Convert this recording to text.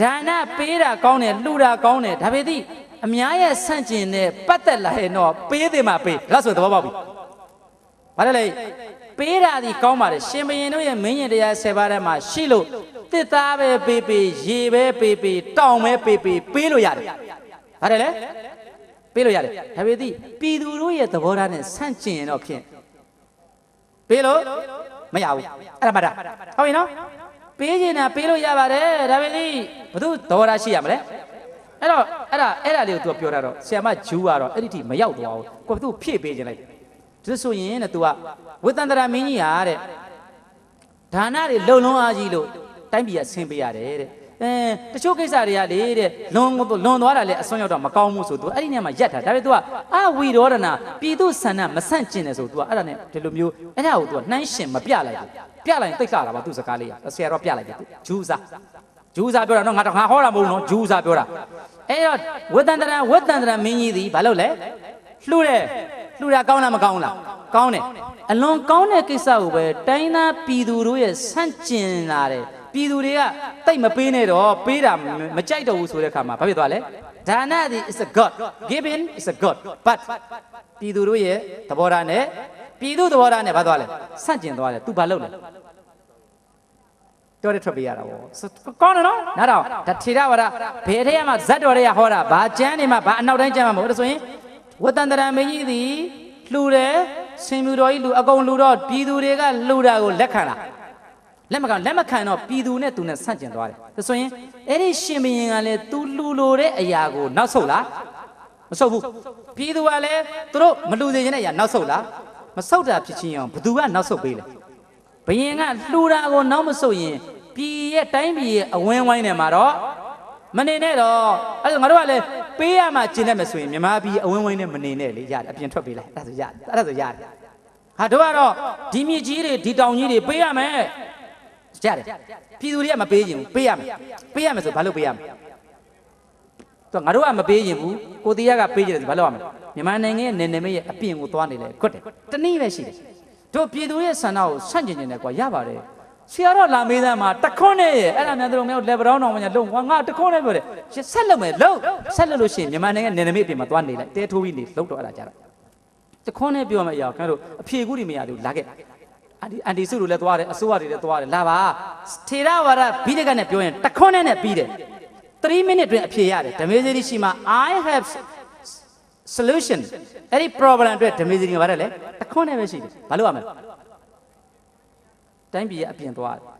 ဒါနပေးတာကောင်းတယ်လှူတာကောင်းတယ်ဒါပေသည့်အများရဲ့ဆန့်ကျင်တဲ့ပတ်သက်လာရင်တော့ပေးတယ်မှာပေးဒါဆိုသဘောပေါက်ပြီဘာလဲလေပေးတာဒီကောင်းပါတယ်ရှင်ဘရင်တို့ရဲ့မင်းရင်တရား၁၀ပါးထဲမှာရှိလို့တစ်သားပဲပေးပေးရေပဲပေးပေးတောင်ပဲပေးပေးပေးလို့ရတယ်ဘာလဲလဲပေးလို့ရတယ်ဒါပေသည့်ပြည်သူတို့ရဲ့သဘောထားနဲ့ဆန့်ကျင်ရင်တော့ဖြင့်ပေးလို့မရဘူးအဲ့ဒါမှတ်တာဟုတ်ပြီနော် ပေးချင်တာပေးလို့ရပါတယ်ဒါပေမဲ့ဘု து သဘောထားရှိရမလဲအဲ့တော့အဲ့ဒါအဲ့ဒါလေးကို तू ပြောတာတော့ဆရာမဂျူးကတော့အဲ့ဒီထိမရောက်သွားဘူးကိုက तू ဖြည့်ပေးခြင်းလိုက်ဒါဆိုရင်တဲ့ तू ကဝိသန္တရာမင်းကြီးဟာတဲ့ဒါနတွေလုံလုံးအားကြီးလို့တိုင်းပြည်ကဆင်းပေးရတယ်တဲ့အဲတချို့ကိစ္စတွေကလေတဲ့လွန်လွန်သွားတာလေအစွန်းရောက်တော့မကောင်းဘူးဆို तू အဲ့ဒီနေရာမှာရက်တာဒါပေမဲ့ तू ကအဝီရောဒနာပြည်သူဆန္ဒမဆန့်ကျင်တယ်ဆို तू ကအဲ့ဒါနဲ့ဒီလိုမျိုးအဲ့ဒါကို तू ကနှိုင်းရှင်မပြလိုက်ဘူး ပြလိုက်ရင်တိတ်ခလာပါသူ့စကားလေးကဆရာတော့ပြလိုက်တယ်ဂျူးစားဂျူးစာပြောတာနော်ငါတော့ငါဟောတာမဟုတ်ဘူးနော်ဂျူးစာပြောတာအဲ့တော့ဝတ္တန္တရဝတ္တန္တရမင်းကြီးသည်ဘာလုပ်လဲလှူတယ်လှူတာကောင်းလားမကောင်းလားကောင်းတယ်အလွန်ကောင်းတဲ့ကိစ္စကိုပဲတိုင်းသားပြည်သူတို့ရဲ့ဆန့်ကျင်လာတယ်ပြည်သူတွေကတိတ်မပေးနဲ့တော့ပေးတာမကြိုက်တော့ဘူးဆိုတဲ့ခါမှာဘာဖြစ်သွားလဲဒါနသည် is a god giving is a god but ပြည်သူတို့ရဲ့သဘောထားနဲ့ ပြည်သူသဘောထားနဲ့ဘာသွားလဲဆန့်ကျင်သွားတယ် तू ဘာလုပ်လဲပြောတဲ့ထွက်ပေးရတာပေါ့ကောင်းတယ်နော်နားတော့ဒါထေရဝါဒဘယ်ထဲမှာဇတ်တော်တွေကဟောတာဘာကျမ်းနေမှာဘာအနောက်တိုင်းကျမ်းမှာမဟုတ်ဒါဆိုရင်ဝတ္တန္တရာမင်းကြီးသည်လှူတယ်ဆင်မြူတော်ကြီးလှူအကုန်လှူတော့ပြည်သူတွေကလှူတာကိုလက်ခံလားလက်မခံလက်မခံတော့ပြည်သူနဲ့သူနဲ့ဆန့်ကျင်သွားတယ်ဒါဆိုရင်အဲ့ဒီရှင်ဘရင်ကလည်းသူလှူလို့တဲ့အရာကိုနောက်ဆုတ်လားမဆုတ်ဘူးပြည်သူကလည်းသူတို့မလှူစေချင်တဲ့အရာနောက်ဆုတ်လား မဆုတ်တာဖြစ်ချင်းအောင်ဘသူကနောက်ဆုတ်ပေးလဲဘယင်ကလှူတာကိုနောက်မဆုတ်ရင်ပြည်ရဲ့တိုင်းပြည်ရဲ့အဝင်းဝိုင်းနေမှာတော့မနေနဲ့တော့အဲ့ဒါငါတို့ကလည်းပေးရမှကျင်တတ်မယ်ဆိုရင်မြန်မာပြည်အဝင်းဝိုင်းနဲ့မနေနဲ့လေရတယ်အပြင်ထွက်ပေးလိုက်အဲ့ဒါဆိုရတယ်အဲ့ဒါဆိုရတယ်ဟာတို့ကတော့ဒီမြေကြီးတွေဒီတောင်ကြီးတွေပေးရမယ်ရတယ်ပြည်သူတွေကမပေးရင်ဘူးပေးရမယ်ပေးရမယ်ဆိုဘာလို့ပေးရမလဲ တော့ငါတို့ကမပေးရင်ဘူးကိုတရားကပေးကြတယ်ဆိုဘာလို့ရမလဲမြန်မာနိုင်ငံရဲ့နယ်နိမိတ်ရဲ့အပြင်ကိုသွားနေလေကွတ်တယ်တနည်းပဲရှိတယ်တို့ပြည်သူရဲ့ဆန္ဒကိုဆန့်ကျင်နေတယ်ကွာရပါတယ်ဆရာတော်လာမေးသားမှာတခွန်းနဲ့ရဲ့အဲ့ဒါများတို့မျိုး level down တော့မညာလုံးကွာငါတခွန်းနဲ့ပြောတယ်ရှင်းဆက်လုပ်မယ်လုံးဆက်လုပ်လို့ရှိရင်မြန်မာနိုင်ငံနယ်နိမိတ်အပြင်မှာသွားနေလိုက်တဲထိုးပြီးနေလုံးတော့အဲ့ဒါကြတော့တခွန်းနဲ့ပြောမယ်အရာခင်ဗျားတို့အဖြေကူးတွေမရဘူးလာခဲ့အန်ဒီအန်ဒီစုတို့လည်းသွားတယ်အစိုးရတွေလည်းသွားတယ်လာပါထေရဝါဒဘိဒကနဲ့ပြောရင်တခွန်းနဲ့နဲ့ပြီးတယ် 3 minute တွင်အဖြေရတယ်ဓမေဇရီရှိမှာ I have solution အဲ့ဒီ problem အတွက်ဓမေဇရီကဘာလဲလဲတခွန်းနဲ့ပဲရှိတယ်ဘာလို့ရမလဲတိုင်းပြည်ရဲ့အပြင်သွားတယ်